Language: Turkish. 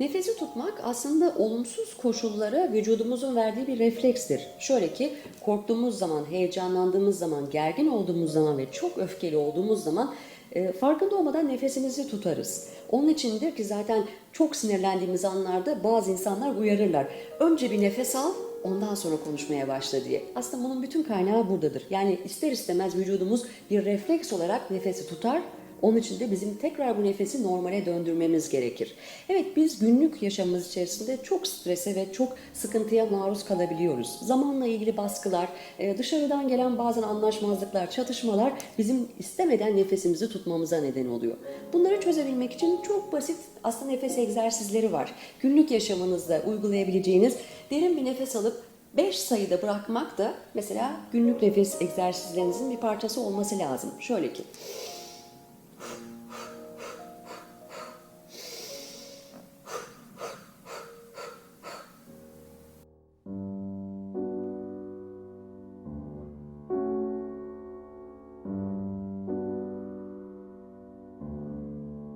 Nefesi tutmak aslında olumsuz koşullara vücudumuzun verdiği bir reflekstir. Şöyle ki korktuğumuz zaman, heyecanlandığımız zaman, gergin olduğumuz zaman ve çok öfkeli olduğumuz zaman e, farkında olmadan nefesimizi tutarız. Onun içindir ki zaten çok sinirlendiğimiz anlarda bazı insanlar uyarırlar. Önce bir nefes al, ondan sonra konuşmaya başla diye. Aslında bunun bütün kaynağı buradadır. Yani ister istemez vücudumuz bir refleks olarak nefesi tutar onun için de bizim tekrar bu nefesi normale döndürmemiz gerekir. Evet biz günlük yaşamımız içerisinde çok strese ve çok sıkıntıya maruz kalabiliyoruz. Zamanla ilgili baskılar, e, dışarıdan gelen bazen anlaşmazlıklar, çatışmalar bizim istemeden nefesimizi tutmamıza neden oluyor. Bunları çözebilmek için çok basit aslında nefes egzersizleri var. Günlük yaşamınızda uygulayabileceğiniz derin bir nefes alıp 5 sayıda bırakmak da mesela günlük nefes egzersizlerinizin bir parçası olması lazım. Şöyle ki Thank you.